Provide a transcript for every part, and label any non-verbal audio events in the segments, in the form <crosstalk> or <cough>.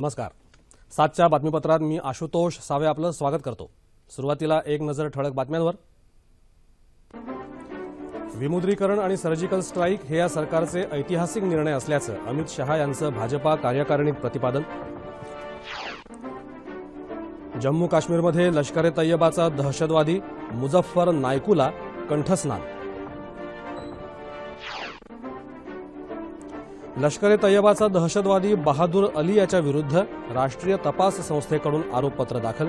नमस्कार. सातच्या बातमीपत्रात मी आशुतोष सावे आपलं स्वागत करतो. सुरुवातीला एक नजर ठळक बातम्यांवर. विमुद्रीकरण आणि सर्जिकल स्ट्राईक हे या सरकारचे ऐतिहासिक निर्णय असल्याचं अमित शहा यांचं भाजपा कार्यकारिणीत प्रतिपादन. जम्मू काश्मीरमध्ये लष्कर ए तय्यबाचा दहशतवादी मुझफ्फर नायकूला कंठस्नान. लष्कर ए तय्यबाचा दहशतवादी बहादूर अली याच्या विरुद्ध राष्ट्रीय तपास संस्थेकडून आरोपपत्र दाखल.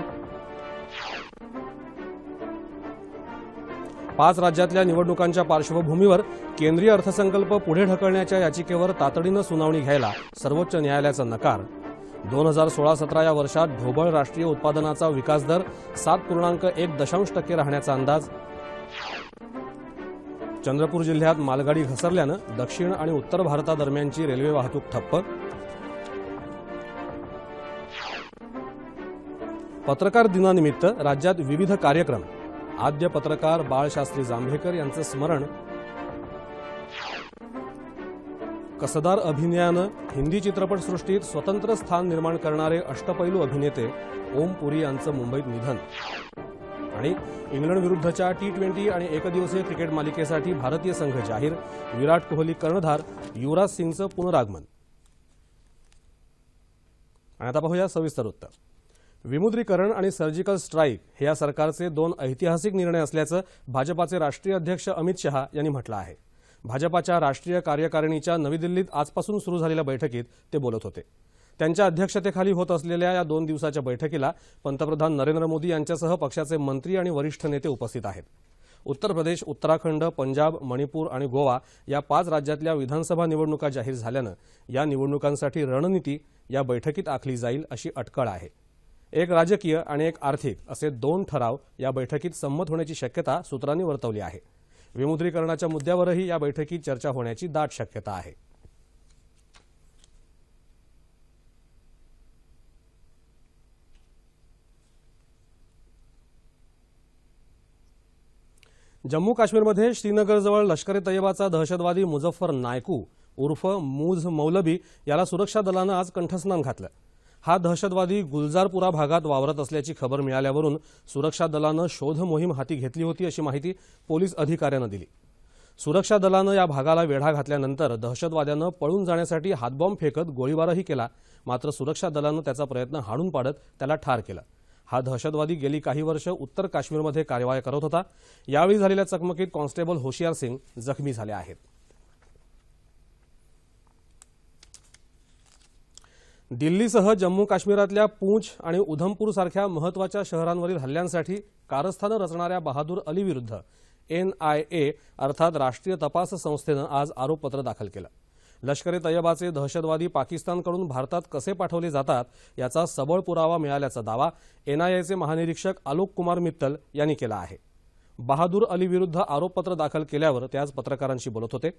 पाच राज्यातल्या निवडणुकांच्या पार्श्वभूमीवर केंद्रीय अर्थसंकल्प पुढे ढकलण्याच्या याचिकेवर तातडीनं सुनावणी घ्यायला सर्वोच्च न्यायालयाचा नकार. दोन हजार सोळा सतरा या वर्षात ढोबळ राष्ट्रीय उत्पादनाचा विकास दर सात पूर्णांक एक दशांश टक्के राहण्याचा अंदाज चंद्रपूर जिल्ह्यात मालगाडी घसरल्यानं दक्षिण आणि उत्तर भारतादरम्यानची रेल्वे वाहतूक ठप्प. पत्रकार दिनानिमित्त राज्यात विविध कार्यक्रम. आद्य पत्रकार बाळशास्त्री जांभेकर यांचं स्मरण. कसदार अभिनयानं हिंदी चित्रपटसृष्टीत स्वतंत्र स्थान निर्माण करणारे अष्टपैलू अभिनेते ओम पुरी यांचं मुंबईत निधन. आणि इंग्लंड विरुद्धच्या टी ट्वेंटी आणि एकदिवसीय क्रिकेट मालिकेसाठी भारतीय संघ जाहीर. विराट कोहली कर्णधार युवराज सिंगचं पुनरागमन. आणि आता पाहूया सविस्तर उत्तर. विमुद्रीकरण आणि सर्जिकल स्ट्राईक हे या सरकारचे दोन ऐतिहासिक निर्णय असल्याचं भाजपाचे राष्ट्रीय अध्यक्ष अमित शहा यांनी म्हटलं आहे. भाजपाच्या राष्ट्रीय कार्यकारिणीच्या नवी दिल्लीत आजपासून सुरू झालेल्या बैठकीत ते बोलत होते. त्यांच्या अध्यक्षतेखाली होत असलेल्या या दोन दिवसाच्या बैठकीला पंतप्रधान नरेंद्र मोदी यांच्यासह पक्षाचे मंत्री आणि वरिष्ठ नेते उपस्थित आहेत. उत्तर प्रदेश उत्तराखंड पंजाब मणिपूर आणि गोवा या पाच राज्यातल्या विधानसभा निवडणुका जाहीर झाल्यानं या निवडणुकांसाठी रणनीती या बैठकीत आखली जाईल अशी अटकळ आहे. एक राजकीय आणि एक आर्थिक असे दोन ठराव या बैठकीत संमत होण्याची शक्यता सूत्रांनी वर्तवली आहे. विमुद्रीकरणाच्या मुद्द्यावरही या बैठकीत चर्चा होण्याची दाट शक्यता आहे. जम्मू काश्मीरमध्ये श्रीनगरजवळ लष्कर ए तय्यबाचा दहशतवादी मुझफ्फर नायकू उर्फ मूझ मौलबी याला सुरक्षा दलानं आज कंठस्नान घातलं. हा दहशतवादी गुलजारपुरा भागात वावरत असल्याची खबर मिळाल्यावरून सुरक्षा दलानं शोध मोहीम हाती घेतली होती अशी माहिती पोलीस अधिकाऱ्यानं दिली. सुरक्षा दलानं या भागाला वेढा घातल्यानंतर दहशतवाद्यानं पळून जाण्यासाठी हातबॉम्ब फेकत गोळीबारही केला मात्र सुरक्षा दलानं त्याचा प्रयत्न हाणून पाडत त्याला ठार केलं. हा दहशतवादी गेली काही वर्ष उत्तर काश्मीरमध्ये कार्यवाही करत होता. यावेळी झालेल्या चकमकीत कॉन्स्टेबल होशियार सिंग जखमी झाले आहेत. दिल्लीसह जम्मू काश्मीरातल्या पूंछ आणि उधमपूर सारख्या महत्त्वाच्या शहरांवरील हल्ल्यांसाठी कारस्थानं रचणाऱ्या बहादूर अली विरुद्ध एनआयए अर्थात राष्ट्रीय तपास संस्थेनं आज आरोपपत्र दाखल केलं. लष्कर ए तय्यबाचे दहशतवादी पाकिस्तानकडून भारतात कसे पाठवले जातात याचा सबळ पुरावा मिळाल्याचा दावा एनआयएचे महानिरीक्षक आलोक कुमार मित्तल यांनी केला आहे. बहादूर अली विरुद्ध आरोपपत्र दाखल केल्यावर ते आज पत्रकारांशी बोलत होते.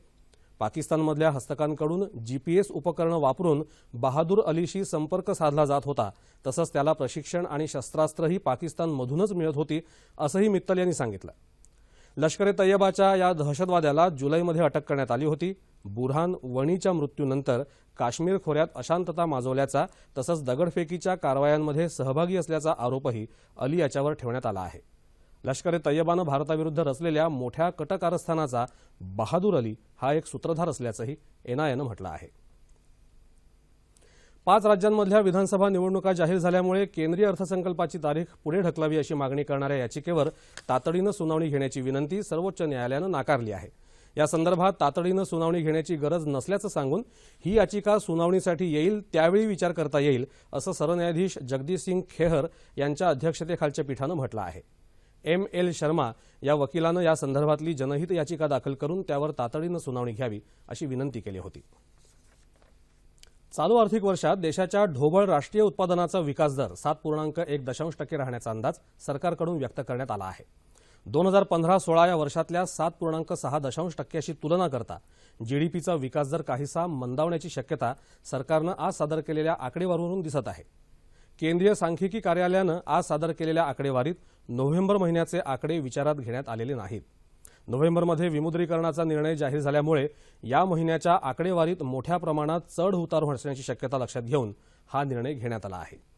पाकिस्तानमधल्या हस्तकांकडून जीपीएस उपकरणं वापरून बहादूर अलीशी संपर्क साधला जात होता तसंच त्याला प्रशिक्षण आणि शस्त्रास्त्रही पाकिस्तानमधूनच मिळत होती असंही मित्तल यांनी सांगितलं. लष्कर ए तय्यबाच्या या दहशतवाद्याला जुलैमध्ये अटक करण्यात आली होती. बुरहान वणीच्या मृत्यूनंतर काश्मीर खोऱ्यात अशांतता माजवल्याचा तसंच दगडफेकीच्या कारवायांमध्ये सहभागी असल्याचा आरोपही अली याच्यावर ठेवण्यात आला आहे. लष्कर ए तय्यबानं भारताविरुद्ध रचलेल्या मोठ्या कटकारस्थानाचा बहादूर अली हा एक सूत्रधार असल्याचंही एनआयएनं म्हटलं आहे. पाच राज्यांमधल्या विधानसभा निवडणुका जाहीर झाल्यामुळे केंद्रीय अर्थसंकल्पाची तारीख पुढे ढकलावी अशी मागणी करणाऱ्या याचिकेवर तातडीनं सुनावणी घेण्याची विनंती सर्वोच्च न्यायालयानं नाकारली आहे. या संदर्भात तातडीनं सुनावणी घेण्याची गरज नसल्याचं सांगून ही याचिका सुनावणीसाठी येईल त्यावेळी विचार करता येईल असं सरन्यायाधीश जगदीश सिंग खेहर यांच्या अध्यक्षतेखालच्या पीठानं म्हटलं आहे. एम एल शर्मा या वकिलानं या संदर्भातली जनहित याचिका दाखल करून त्यावर तातडीनं सुनावणी घ्यावी अशी विनंती केली होती. चालू आर्थिक वर्षात देशाच्या ढोबळ राष्ट्रीय उत्पादनाचा विकास दर सात पूर्णांक एक दशांश टक्के राहण्याचा अंदाज सरकारकडून व्यक्त करण्यात आला आहे. दोन हजार पंधरा सोळा या वर्षातल्या सात पूर्णांक सहा दशांश टक्क्याशी तुलना करता जीडीपीचा विकास दर काहीसा मंदावण्याची शक्यता सरकारनं आज सादर केलेल्या आकडेवारीवरून दिसत आहे. केंद्रीय सांख्यिकी कार्यालयानं आज सादर केलेल्या आकडेवारीत नोव्हेंबर महिन्याचे आकडे विचारात घेण्यात आलेले नाहीत. नोव्हेंबरमध्ये विमुद्रीकरणाचा निर्णय जाहीर झाल्यामुळे या महिन्याच्या आकडेवारीत मोठ्या प्रमाणात चढ उतार होण्याची शक्यता लक्षात घेऊन हा निर्णय घेण्यात आला आहे.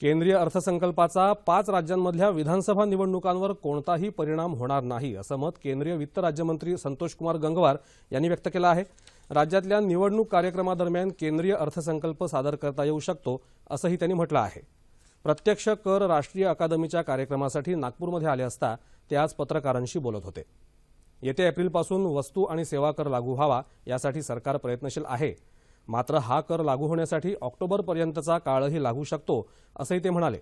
केंद्रीय अर्थसंकल्पाचा पाच राज्यांमधल्या विधानसभा निवडणुकांवर कोणताही परिणाम होणार नाही असं मत केंद्रीय वित्त राज्यमंत्री संतोषकुमार गंगवार यांनी व्यक्त केलं आहे. राज्यातल्या निवडणूक कार्यक्रमादरम्यान केंद्रीय अर्थसंकल्प सादर करता येऊ शकतो असंही त्यांनी म्हटलं आहे. प्रत्यक्ष कर राष्ट्रीय अकादमीच्या कार्यक्रमासाठी नागपूरमध्ये आले असता ते आज पत्रकारांशी बोलत होते. येत्या एप्रिलपासून वस्तू आणि सेवा कर लागू व्हावा यासाठी सरकार प्रयत्नशील आहे. मात्र हा कर लागू होण्यासाठी ऑक्टोबरपर्यंतचा काळही लागू शकतो असंही ते म्हणाले.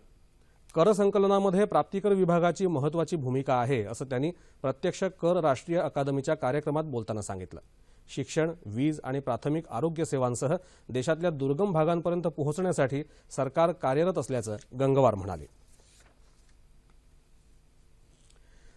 कर संकलनामध्ये प्राप्तिकर विभागाची महत्वाची भूमिका आहे असं त्यांनी प्रत्यक्ष कर राष्ट्रीय अकादमीच्या कार्यक्रमात बोलताना सांगितलं. शिक्षण वीज आणि प्राथमिक आरोग्य सेवांसह देशातल्या दुर्गम भागांपर्यंत पोहोचण्यासाठी सरकार कार्यरत असल्याचं गंगवार म्हणाले.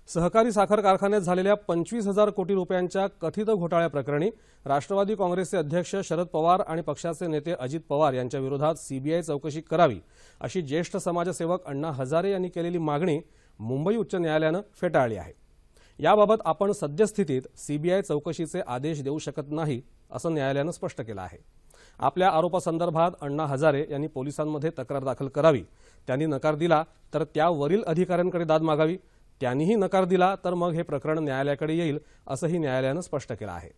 सहकारी साखर कारखान्यात झालेल्या पंचवीस हजार कोटी रुपयांच्या कथित घोटाळ्याप्रकरणी राष्ट्रवादी काँग्रेसचे अध्यक्ष शरद पवार आणि पक्षाचे नेते अजित पवार यांच्या विरोधात सीबीआय चौकशी करावी अशी ज्येष्ठ समाजसेवक अण्णा हजारे यांनी केलेली मागणी मुंबई उच्च न्यायालयानं फेटाळली आहे. याबाबत आपण सद्यस्थितीत सीबीआय चौकशीचे आदेश देऊ शकत नाही असं न्यायालयानं स्पष्ट केलं आहे. आपल्या आरोपासंदर्भात अण्णा हजारे यांनी पोलिसांमध्ये तक्रार दाखल करावी. त्यांनी नकार दिला तर त्यावरील अधिकाऱ्यांकडे दाद मागावी. त्यांनीही नकार दिला तर मग हे प्रकरण न्यायालयाकडे येईल असंही न्यायालयानं स्पष्ट केलं आहे.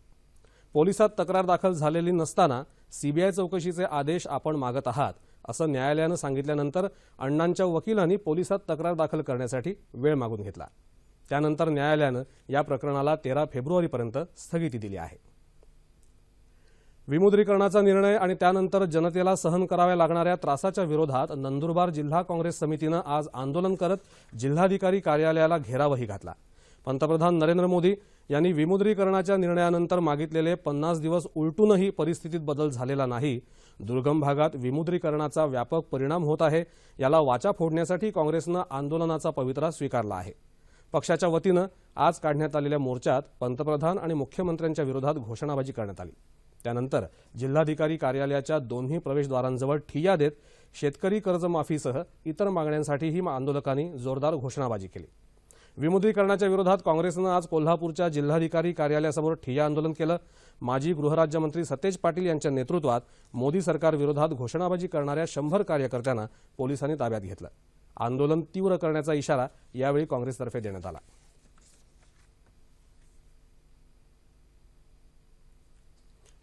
पोलिसात तक्रार दाखल झालेली नसताना सीबीआय चौकशीचे आदेश आपण मागत आहात असं न्यायालयानं सांगितल्यानंतर अण्णांच्या वकिलांनी पोलिसात तक्रार दाखल करण्यासाठी वेळ मागून घेतला. त्यानंतर न्यायालयानं या प्रकरणाला तेरा फेब्रुवारीपर्यंत स्थगिती दिली आहे. विमुद्रीकरणाचा निर्णय आणि त्यानंतर जनतेला सहन कराव्या लागणाऱ्या त्रासाच्या विरोधात नंदुरबार जिल्हा काँग्रेस समितीनं आज आंदोलन करत जिल्हाधिकारी कार्यालयाला घेरावही घातला. पंतप्रधान नरेंद्र मोदी यांनी विमुद्रीकरणाच्या निर्णयानंतर मागितलेले पन्नास दिवस उलटूनही परिस्थितीत बदल झालेला नाही. दुर्गम भागात विमुद्रीकरणाचा व्यापक परिणाम होत आहे याला वाचा फोडण्यासाठी काँग्रेसनं आंदोलनाचा पवित्रा स्वीकारला आहे. पक्षाच्या वतीनं आज काढण्यात आलेल्या मोर्चात पंतप्रधान आणि मुख्यमंत्र्यांच्या विरोधात घोषणाबाजी करण्यात आली. त्यानंतर जिल्हाधिकारी कार्यालयाच्या दोन्ही प्रवेशद्वारांजवळ ठिय्या देत शेतकरी कर्जमाफीसह इतर मागण्यांसाठीही आंदोलकांनी जोरदार घोषणाबाजी केली. विमुद्रीकरणाच्या विरोधात काँग्रेसनं आज कोल्हापूरच्या जिल्हाधिकारी कार्यालयासमोर ठिय्या आंदोलन केलं. माजी गृहराज्यमंत्री सतेज पाटील यांच्या नेतृत्वात मोदी सरकारविरोधात घोषणाबाजी करणाऱ्या शंभर कार्यकर्त्यांना पोलिसांनी ताब्यात घेतलं. आंदोलन तीव्र करण्याचा इशारा यावेळी काँग्रेसतर्फे देण्यात आला.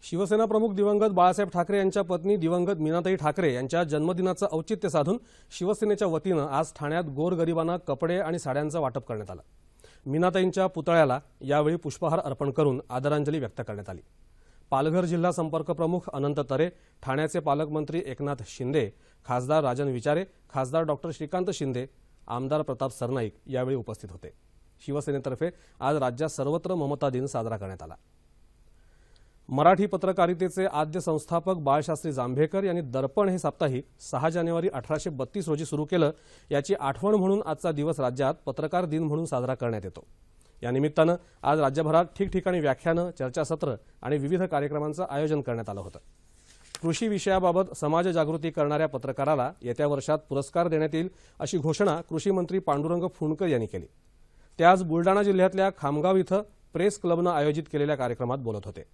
शिवसेना प्रमुख दिवंगत बाळासाहेब ठाकरे यांच्या पत्नी दिवंगत मीनाताई ठाकरे यांच्या जन्मदिनाचं औचित्य साधून शिवसेनेच्या वतीनं आज ठाण्यात गोरगरिबांना कपडे आणि साड्यांचं वाटप करण्यात आलं. मीनाताईंच्या पुतळ्याला यावेळी पुष्पहार अर्पण करून आदरांजली व्यक्त करण्यात आली. पालघर जिल्हा संपर्क प्रमुख अनंत तरे ठाण्याचे पालकमंत्री एकनाथ शिंदे खासदार राजन विचारे खासदार डॉक्टर श्रीकांत शिंदे आमदार प्रताप सरनाईक यावेळी उपस्थित होते. शिवसेनेतर्फे आज राज्यात सर्वत्र ममता दिन साजरा करण्यात आला. मराठी पत्रकारितेचे आद्य संस्थापक बाळशास्त्री जांभेकर यांनी दर्पण हे साप्ताहिक सहा जानेवारी अठराशे बत्तीस रोजी सुरू केलं याची आठवण म्हणून आजचा दिवस राज्यात पत्रकार दिन म्हणून साजरा करण्यात येतो. या निमित्तानं आज राज्यभरात ठिकठिकाणी व्याख्यानं चर्चासत्र आणि विविध कार्यक्रमांचं आयोजन करण्यात आलं होतं. कृषी विषयाबाबत समाज जागृती करणाऱ्या पत्रकाराला येत्या वर्षात पुरस्कार देण्यात येईल अशी घोषणा कृषी मंत्री पांडुरंग फुंडकर यांनी केली. ते आज बुलडाणा जिल्ह्यातल्या खामगाव इथं प्रेस क्लबनं आयोजित केलेल्या कार्यक्रमात बोलत होते.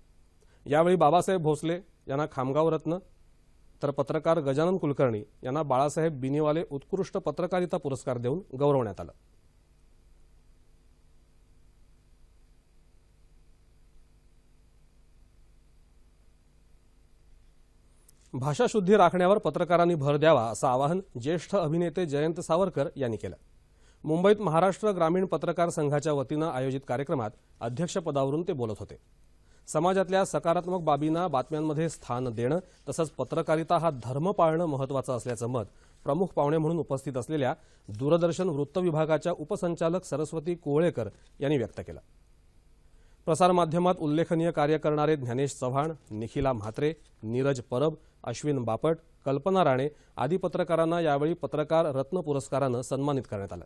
यावेळी बाबासाहेब भोसले यांना खामगाव रत्न तर पत्रकार गजानन कुलकर्णी यांना बाळासाहेब बिनीवाले उत्कृष्ट पत्रकारिता पुरस्कार देऊन गौरवण्यात आलं. भाषाशुद्धी राखण्यावर पत्रकारांनी भर द्यावा असं आवाहन ज्येष्ठ अभिनेते जयंत सावरकर यांनी केलं. मुंबईत महाराष्ट्र ग्रामीण पत्रकार संघाच्या वतीनं आयोजित कार्यक्रमात अध्यक्षपदावरून ते बोलत होते. समाजातल्या सकारात्मक बाबींना बातम्यांमध्ये स्थान देणं तसंच पत्रकारिता हा धर्म पाळणं महत्वाचं असल्याचं मत प्रमुख पाहुणे म्हणून उपस्थित असलेल्या दूरदर्शन वृत्त विभागाच्या उपसंचालक सरस्वती कोवळेकर यांनी व्यक्त केलं. प्रसारमाध्यमात उल्लेखनीय कार्य करणारे ज्ञानेश चव्हाण निखिला म्हात्रे नीरज परब अश्विन बापट कल्पना राणे आदी पत्रकारांना यावेळी पत्रकार रत्न पुरस्कारानं सन्मानित करण्यात आलं.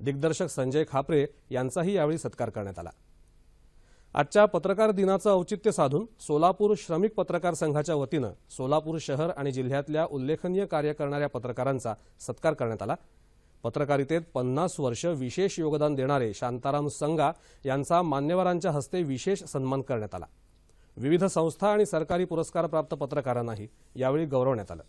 दिग्दर्शक संजय खापरे यांचाही यावेळी सत्कार करण्यात आला. आजच्या पत्रकार दिनाचं औचित्य साधून सोलापूर श्रमिक पत्रकार संघाच्या वतीनं सोलापूर शहर आणि जिल्ह्यातल्या उल्लेखनीय कार्य करणाऱ्या पत्रकारांचा सत्कार करण्यात आला. पत्रकारितेत पन्नास वर्ष विशेष योगदान देणारे शांताराम संगा यांचा मान्यवरांच्या हस्ते विशेष सन्मान करण्यात आला. विविध संस्था आणि सरकारी पुरस्कारप्राप्त पत्रकारांनाही यावेळी गौरवण्यात आलं.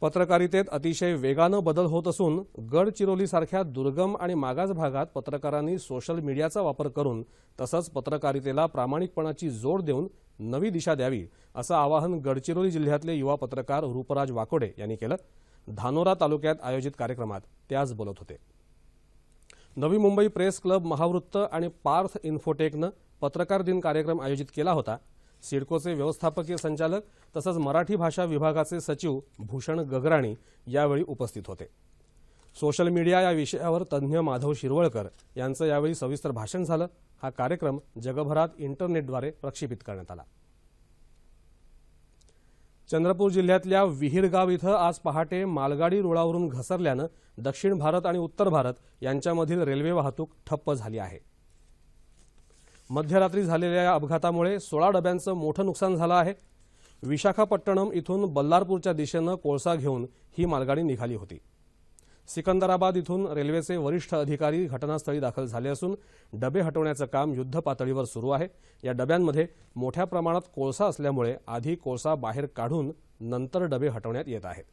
पत्रकारितेत अतिशय वेगानं बदल होत असून गडचिरोलीसारख्या दुर्गम आणि मागास भागात पत्रकारांनी सोशल मीडियाचा वापर करून तसंच पत्रकारितेला प्रामाणिकपणाची जोड देऊन नवी दिशा द्यावी असं आवाहन गडचिरोली जिल्ह्यातले युवा पत्रकार रूपराज वाकोडे यांनी केलं. धानोरा तालुक्यात आयोजित कार्यक्रमात ते आज बोलत होते. नवी मुंबई प्रेस क्लब महावृत्त आणि पार्थ इन्फोटेकनं पत्रकार दिन कार्यक्रम आयोजित केला होता. सिडकोचे व्यवस्थापकीय संचालक तसंच मराठी भाषा विभागाचे सचिव भूषण गगराणी यावेळी उपस्थित होते. सोशल मीडिया या विषयावर तज्ज्ञ माधव शिरवळकर यांचं यावेळी सविस्तर भाषण झालं. हा कार्यक्रम जगभरात इंटरनेटद्वारे प्रक्षेपित करण्यात आला. चंद्रपूर जिल्ह्यातल्या विहीरगाव इथं आज पहाटे मालगाडी रुळावरून घसरल्यानं दक्षिण भारत आणि उत्तर भारत यांच्यामधील रेल्वे वाहतूक ठप्प झाली आहे. मध्यरात्री झालेल्या या अपघातामुळे सोळा डब्यांचं मोठं नुकसान झालं आहे. विशाखापट्टणम इथून बल्लारपूरच्या दिशेनं कोळसा घेऊन ही मालगाडी निघाली होती. सिकंदराबाद इथून रेल्वेचे वरिष्ठ अधिकारी घटनास्थळी दाखल झाले असून डबे हटवण्याचं काम युद्ध पातळीवर सुरू आहे. या डब्यांमध्ये मोठ्या प्रमाणात कोळसा असल्यामुळे आधी कोळसा बाहेर काढून नंतर डबे हटवण्यात येत आहेत.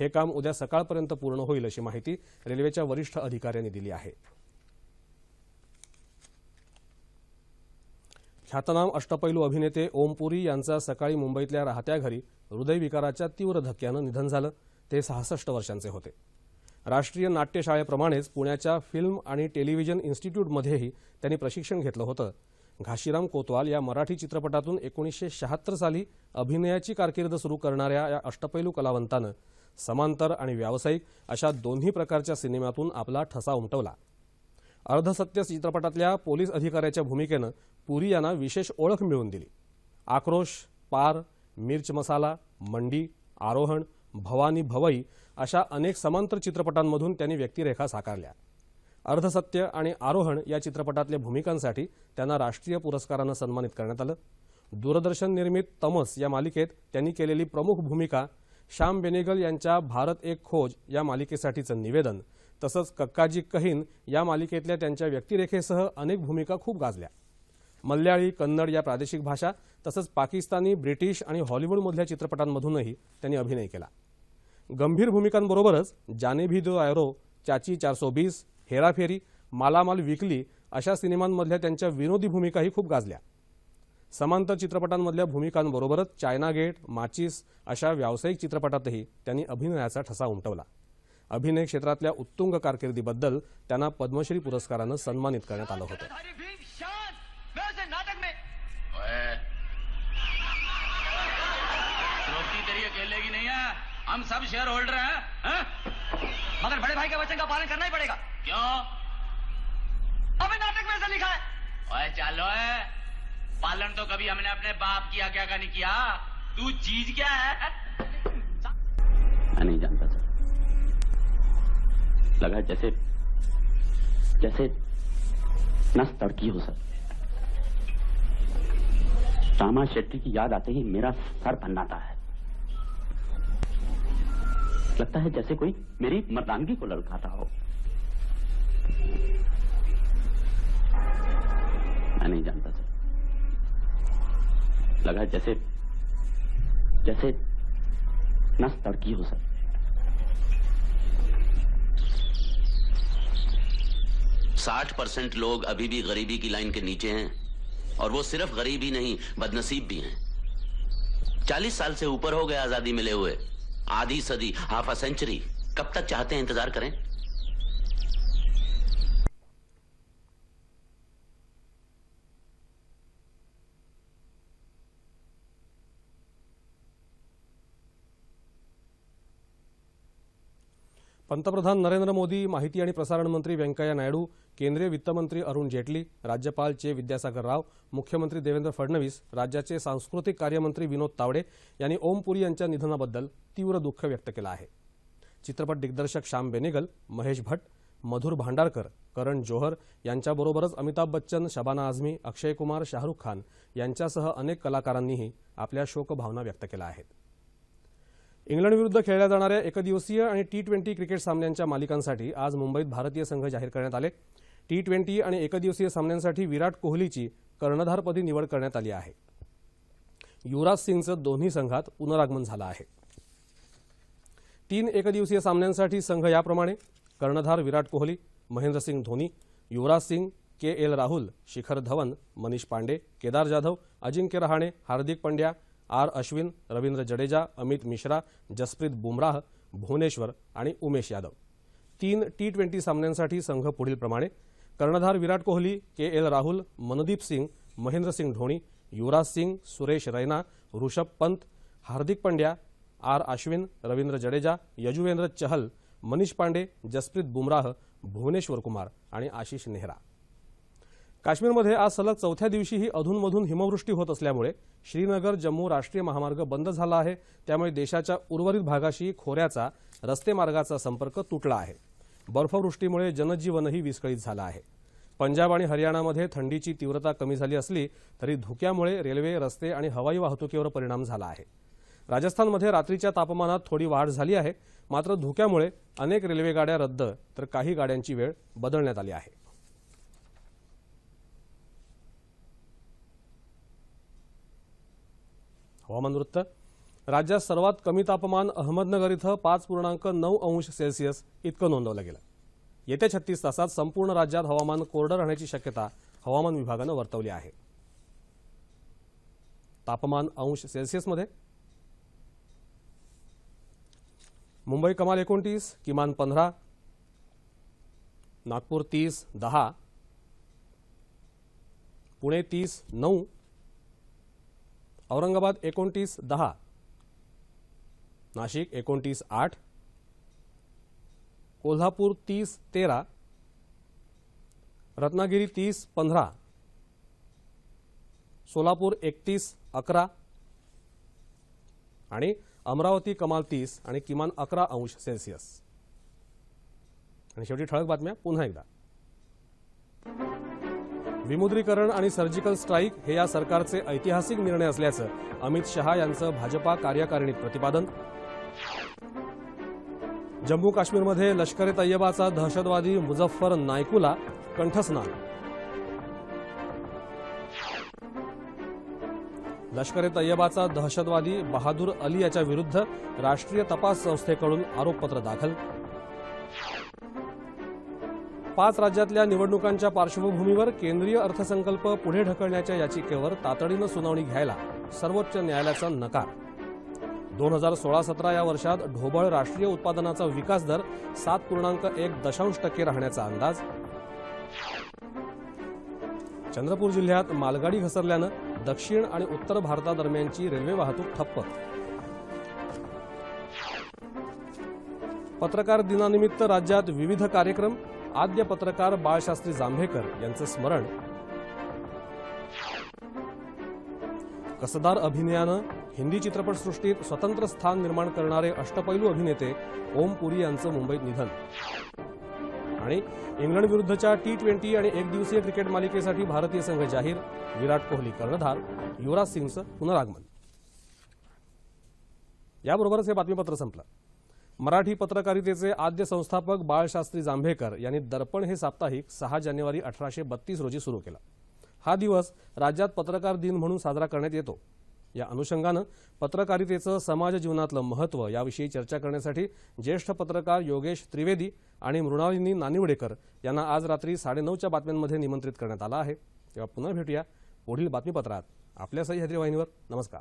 हे काम उद्या सकाळपर्यंत पूर्ण होईल अशी माहिती रेल्वेच्या वरिष्ठ अधिकाऱ्यांनी दिली आहे. ख्यातनाम अष्टपैलू अभिनेते ओम पुरी यांचा सकाळी मुंबईतल्या राहत्या घरी हृदयविकाराच्या तीव्र धक्क्यानं निधन झालं. ते सहासष्ट वर्षांचे होते. राष्ट्रीय नाट्यशाळेप्रमाणेच पुण्याच्या फिल्म आणि टेलिव्हिजन इन्स्टिट्यूटमध्येही त्यांनी प्रशिक्षण घेतलं होतं. घाशीराम कोतवाल या मराठी चित्रपटातून एकोणीसशे शहात्तर साली अभिनयाची कारकीर्द सुरू करणाऱ्या या अष्टपैलू कलावंतानं समांतर आणि व्यावसायिक अशा दोन्ही प्रकारच्या सिनेमातून आपला ठसा उमटवला. अर्धसत्य चित्रपटातल्या पोलीस अधिकाऱ्याच्या भूमिकेनं पुरी यांना विशेष ओळख मिळवून दिली. आक्रोश पार मिर्च मसाला मंडी आरोहण भवानी भवई अशा अनेक समांतर चित्रपटांमधून त्यांनी व्यक्तिरेखा साकारल्या. अर्धसत्य आणि आरोहण या चित्रपटातल्या भूमिकांसाठी त्यांना राष्ट्रीय पुरस्कारानं सन्मानित करण्यात आलं. दूरदर्शन निर्मित तमस या मालिकेत त्यांनी केलेली प्रमुख भूमिका श्याम बेनेगल यांच्या भारत एक खोज या मालिकेसाठीचं निवेदन तसंच कक्काजी कहीन या मालिकेतल्या त्यांच्या व्यक्तिरेखेसह अनेक भूमिका खूप गाजल्या. मल्याळी कन्नड या प्रादेशिक भाषा तसंच पाकिस्तानी ब्रिटिश आणि हॉलिवूडमधल्या चित्रपटांमधूनही त्यांनी अभिनय केला. गंभीर भूमिकांबरोबरच जाने भी दो आयरो चाची चारसो बीस हेराफेरी मालामाल विकली अशा सिनेमांमधल्या त्यांच्या विनोदी भूमिकाही खूप गाजल्या. समांतर चित्रपटांमधल्या भूमिकांबरोबरच चायना गेट माचीस अशा व्यावसायिक चित्रपटातही त्यांनी अभिनयाचा ठसा उमटवला. अभिनय क्षेत्रातल्या उत्तुंग कारकिर्दीबद्दल त्यांना पद्मश्री पुरस्कारानं सन्मानित करण्यात आलं होतं. हमारी फ़िल्म शान वैसे नाटक में! ओए, द्रौपदी तेरी अकेले की नहीं है? हम सब शेयर होल्डर हैं हैं? मगर बड़े भाई के वचन का पालन करना ही पड़ेगा। क्यों? अबे नाटक में ऐसा लिखा है। ओए चलो है पालन तो कभी हमने अपने बाप किया क्या का नहीं किया? तू चीज़ क्या है? मैं <laughs> नहीं जानता लगा जैसे जैसे नस तड़की हो सर रामा शेट्टी की याद आते ही मेरा सर पन्नाता है। लगता है जैसे कोई मेरी मर्दानगी को ललकाता हो। मैं नहीं जानता सर। लगा जैसे जैसे नस तड़की हो सर साठ परसेंट लोग अभी भी गरीबी की लाइन के नीचे हैं और वो सिर्फ़ गरीब ही नहीं, बदनसीब भी हैं। चालीस साल से ऊपर हो गए आज़ादी मिले हुए, आधी सदी, हाफ़ अ सेंचुरी। कब तक चाहते हैं इंतज़ार करें? पंतप्रधान नरेंद्र मोदी माहिती आणि प्रसारण मंत्री व्यंकय्या नायडू केंद्रीय वित्तमंत्री अरुण जेटली राज्यपाल चे विद्यासागर राव मुख्यमंत्री देवेंद्र फडणवीस राज्याचे सांस्कृतिक कार्यमंत्री विनोद तावडे यांनी ओम पुरी यांच्या निधनाबद्दल तीव्र दुःख व्यक्त केलं आहे. चित्रपट दिग्दर्शक श्याम बेनेगल महेश भट मधुर भांडारकर करण जोहर यांच्याबरोबरच अमिताभ बच्चन शबाना आझमी अक्षय कुमार शाहरुख खान यांच्यासह अनेक कलाकारांनीही आपल्या शोकभावना व्यक्त केल्या आहेत. इंग्लंडविरुद्ध खेळल्या जाणाऱ्या एकदिवसीय आणि टी ट्वेंटी क्रिकेट सामन्यांच्या मालिकांसाठी आज मुंबईत भारतीय संघ जाहीर करण्यात आले. टी ट्वेंटी आणि एकदिवसीय सामन्यांसाठी विराट कोहलीची कर्णधारपदी निवड करण्यात आली आहे. युवराज सिंगचं दोन्ही संघात पुनरागमन झालं आहे. तीन एकदिवसीय सामन्यांसाठी संघ याप्रमाणे कर्णधार Virat Kohli Mahendra Singh Dhoni Yuvraj Singh K L Rahul Shikhar Dhawan Manish Pandey Kedar Jadhav Ajinkya Rahane Hardik Pandya R Ashwin Ravindra Jadeja Amit Mishra Jasprit Bumrah Bhuvneshwar आणि उमेश यादव. तीन टी ट्वेंटी सामन्यांसाठी संघ पुढीलप्रमाणे कर्णधार Virat Kohli K L Rahul Mandeep Singh Mahendra Singh Dhoni Yuvraj Singh Suresh Raina Rishabh Pant Hardik Pandya R Ashwin Ravindra Jadeja Yuzvendra Chahal Manish Pandey Jasprit Bumrah Bhuvneshwar Kumar आणि आशिष नेहरा. काश्मीरमध्ये आज सलग चौथ्या दिवशीही अधूनमधून हिमवृष्टी होत असल्यामुळे श्रीनगर जम्मू राष्ट्रीय महामार्ग बंद झाला आहे. त्यामुळे देशाच्या उर्वरित भागाशी खोऱ्याचा रस्ते मार्गाचा संपर्क तुटला आहे. बर्फवृष्टीमुळे जनजीवनही विस्कळीत झालं आहे. पंजाब आणि हरियाणामध्ये थंडीची तीव्रता कमी झाली असली तरी धुक्यामुळे रेल्वे रस्ते आणि हवाई वाहतुकीवर परिणाम झाला आहे. राजस्थानमध्ये रात्रीच्या तापमानात थोडी वाढ झाली आहे. मात्र धुक्यामुळे अनेक रेल्वेगाड्या रद्द तर काही गाड्यांची वेळ बदलण्यात आली आहे. हवामान वृत्त राज्यात सर्वात कमी तापमान अहमदनगर इथं पाच पूर्णांक नऊ अंश सेल्सिअस इतकं नोंदवलं गेलं. येत्या छत्तीस तासात संपूर्ण राज्यात हवामान कोरडं राहण्याची शक्यता हवामान विभागानं वर्तवली आहे. तापमान अंश सेल्सिअसमध्ये. मुंबई कमाल एकोणतीस किमान पंधरा. नागपूर तीस दहा. पुणे तीस नऊ. औरंगाबाद एकोणतीस दहा. नाशिक एकोणतीस आठ. कोल्हापूर तीस तेरा. रत्नागिरी तीस पंधरा. सोलापूर एकतीस अकरा. आणि अमरावती कमाल तीस आणि किमान अकरा अंश सेल्सिअस. आणि शेवटी ठळक बातम्या पुन्हा एकदा. विमुद्रीकरण आणि सर्जिकल स्ट्राईक हे या सरकारचे ऐतिहासिक निर्णय असल्याचं अमित शहा यांचं भाजपा कार्यकारिणीत प्रतिपादन. जम्मू काश्मीरमध्ये लष्कर ए तय्यबाचा दहशतवादी मुझफ्फर नायकूला कंठस्नान. लष्कर ए तय्यबाचा दहशतवादी बहादूर अली याच्या विरुद्ध राष्ट्रीय तपास संस्थेकडून आरोपपत्र दाखल. पाच राज्यातल्या निवडणुकांच्या पार्श्वभूमीवर केंद्रीय अर्थसंकल्प पुढे ढकलण्याच्या याचिकेवर तातडीनं सुनावणी घ्यायला सर्वोच्च न्यायालयाचा नकार. दोन हजार सोळा सतरा या वर्षात ढोबळ राष्ट्रीय उत्पादनाचा विकास दर सात पूर्णांक एक दशांश टक्के राहण्याचा अंदाज. चंद्रपूर जिल्ह्यात मालगाडी घसरल्यानं दक्षिण आणि उत्तर भारतादरम्यानची रेल्वे वाहतूक ठप्प. पत्रकार दिनानिमित्त राज्यात विविध कार्यक्रम आद्य पत्रकार बाळशास्त्री जांभेकर यांचं स्मरण. कसदार अभिनयानं हिंदी चित्रपटसृष्टीत स्वतंत्र स्थान निर्माण करणारे अष्टपैलू अभिनेते ओम पुरी यांचं मुंबईत निधन. आणि इंग्लंड विरुद्धच्या टी ट्वेंटी आणि एक दिवसीय क्रिकेट मालिकेसाठी भारतीय संघ जाहीर विराट कोहली कर्णधार युवराज सिंगचं पुनरागमन. याबरोबरच हे बातमीपत्र संपलं. मराठी पत्रकारितेचे आद्य संस्थापक बाळशास्त्री जांभेकर यांनी दर्पण हे साप्ताहिक सहा जानेवारी अठराशे बत्तीस रोजी सुरू केलं. हा दिवस राज्यात पत्रकार दिन म्हणून साजरा करण्यात येतो. या अनुषंगानं पत्रकारितेचं समाज जीवनातलं महत्त्व याविषयी चर्चा करण्यासाठी ज्येष्ठ पत्रकार योगेश त्रिवेदी आणि मृणालिनी नानिवडेकर यांना आज रात्री साडेनऊच्या बातम्यांमध्ये निमंत्रित करण्यात आलं आहे. तेव्हा पुन्हा भेटूया पुढील बातमीपत्रात. आपल्या सह्याद्री वाहिनीवर नमस्कार.